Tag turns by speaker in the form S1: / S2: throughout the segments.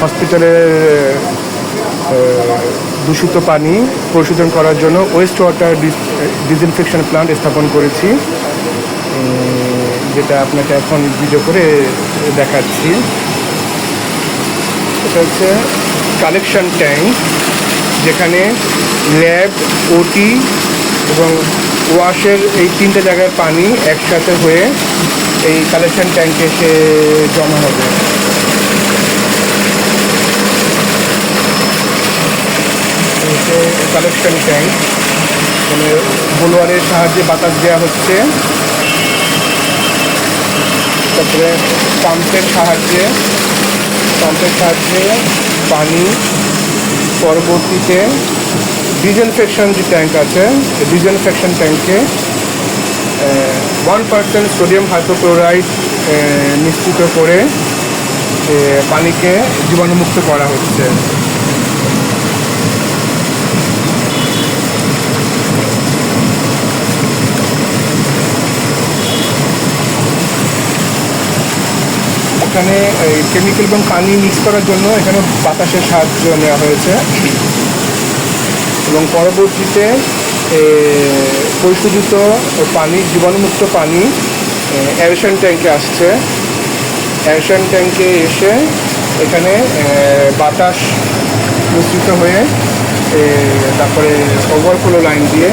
S1: হসপিটালের দূষিত পানি পরিশোধন করার জন্য ওয়েস্ট ওয়াটার ডিসইনফেকশন প্লান্ট স্থাপন করেছি। যেটা আপনাকে এখন ভিডিও করে দেখাচ্ছি। এটা হচ্ছে কালেকশন ট্যাঙ্ক যেখানে ল্যাব ওটি এবং ওয়াশের এই তিনটে জায়গায় পানি একসাথে হয়ে এই কালেকশন ট্যাঙ্কে এসে জমা হবে। কালেকশন ট্যাঙ্ক মানে বোলোয়ারের সাহায্যে বাতাস দেওয়া হচ্ছে। তারপরে পাম্পের সাহায্যে পাম্পের সাহায্যে পানি পরবর্তীতে ডিজেনফেকশন যে ট্যাঙ্ক আছে ডিজেনফেকশন ট্যাঙ্কে ওয়ান পার্সেন্ট সোডিয়াম হাইপোক্লোরাইড মিশ্রিত করে পানিকে জীবাণুমুক্ত করা হচ্ছে। এখানে কেমিক্যাল এবং পানি মিক্স করার জন্য এখানে বাতাসের সাহায্য নেওয়া হয়েছে। এবং পরবর্তীতে পরিশোধিত পানি, জীবাণুমুক্ত পানি অ্যারেশন ট্যাঙ্কে আসছে। অ্যারেশন ট্যাঙ্কে এসে এখানে বাতাস মিশ্রিত হয়ে তারপরে ওভারফ্লো লাইন দিয়ে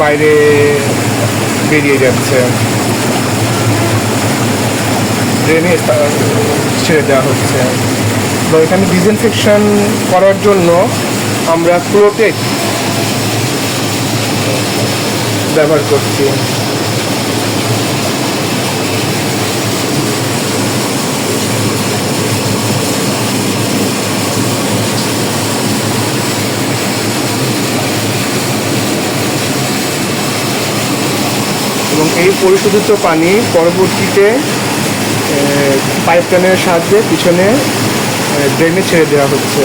S1: বাইরে বেরিয়ে যাচ্ছে। ড্রেনে ছেড়ে দেওয়া হচ্ছে। তো এখানে ডিসইনফেকশন করার জন্য আমরা প্রোটেক ব্যবহার করছি। এবং এই পরিশোধিত পানি পরবর্তীতে পাইপ লাইনের সাহায্যে পিছনে ড্রেনে ছেড়ে দেওয়া হচ্ছে।